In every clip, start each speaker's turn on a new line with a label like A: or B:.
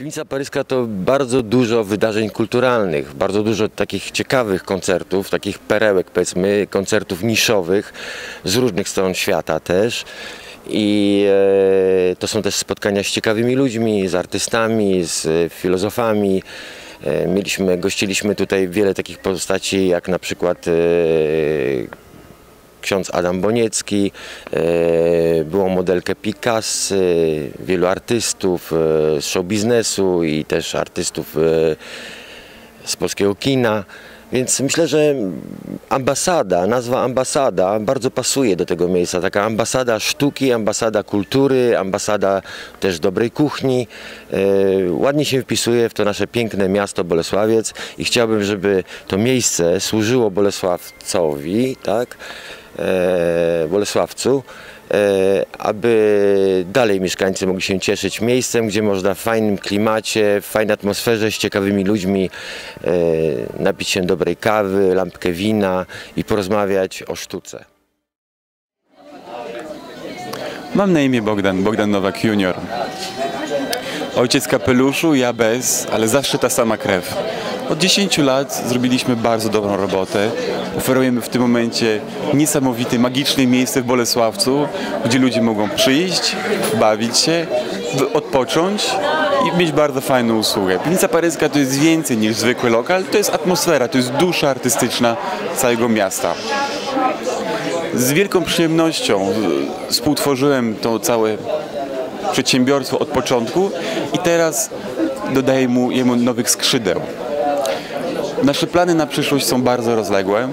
A: Piwnica Paryska to bardzo dużo wydarzeń kulturalnych, bardzo dużo takich ciekawych koncertów, takich perełek powiedzmy, koncertów niszowych z różnych stron świata też. I e, to są też spotkania z ciekawymi ludźmi, z artystami, z filozofami. E, mieliśmy, gościliśmy tutaj wiele takich postaci, jak na przykład e, ksiądz Adam Boniecki, e, było modelkę Picasso, wielu artystów e, z show biznesu i też artystów e, z polskiego kina. Więc myślę, że ambasada, nazwa ambasada bardzo pasuje do tego miejsca. Taka ambasada sztuki, ambasada kultury, ambasada też dobrej kuchni. Ładnie się wpisuje w to nasze piękne miasto Bolesławiec i chciałbym, żeby to miejsce służyło Bolesławcowi, tak? E, Bolesławcu, e, aby dalej mieszkańcy mogli się cieszyć miejscem, gdzie można w fajnym klimacie, w fajnej atmosferze, z ciekawymi ludźmi e, napić się dobrej kawy, lampkę wina i porozmawiać o sztuce.
B: Mam na imię Bogdan, Bogdan Nowak Junior. Ojciec kapeluszu, ja bez, ale zawsze ta sama krew. Od 10 lat zrobiliśmy bardzo dobrą robotę. Oferujemy w tym momencie niesamowite, magiczne miejsce w Bolesławcu, gdzie ludzie mogą przyjść, bawić się, odpocząć i mieć bardzo fajną usługę. Piwnica Paryska to jest więcej niż zwykły lokal, to jest atmosfera, to jest dusza artystyczna całego miasta. Z wielką przyjemnością y, współtworzyłem to całe przedsiębiorstwo od początku i teraz dodaję mu jemu nowych skrzydeł. Nasze plany na przyszłość są bardzo rozległe.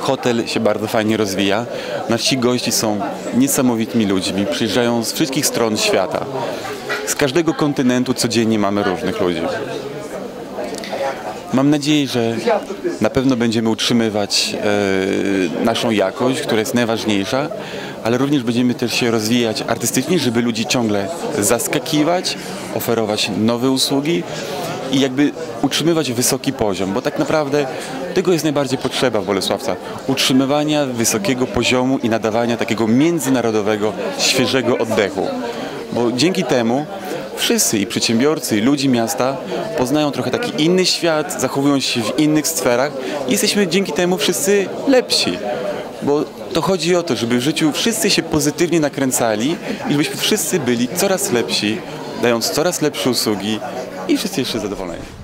B: Hotel się bardzo fajnie rozwija. Nasi gości są niesamowitymi ludźmi. Przyjeżdżają z wszystkich stron świata. Z każdego kontynentu codziennie mamy różnych ludzi. Mam nadzieję, że na pewno będziemy utrzymywać e, naszą jakość, która jest najważniejsza, ale również będziemy też się rozwijać artystycznie, żeby ludzi ciągle zaskakiwać, oferować nowe usługi i jakby utrzymywać wysoki poziom, bo tak naprawdę tego jest najbardziej potrzeba w Bolesławca. Utrzymywania wysokiego poziomu i nadawania takiego międzynarodowego, świeżego oddechu. Bo dzięki temu wszyscy i przedsiębiorcy, i ludzi miasta poznają trochę taki inny świat, zachowują się w innych sferach i jesteśmy dzięki temu wszyscy lepsi. Bo to chodzi o to, żeby w życiu wszyscy się pozytywnie nakręcali i żebyśmy wszyscy byli coraz lepsi, dając coraz lepsze usługi i wszyscy jeszcze zadowoleni.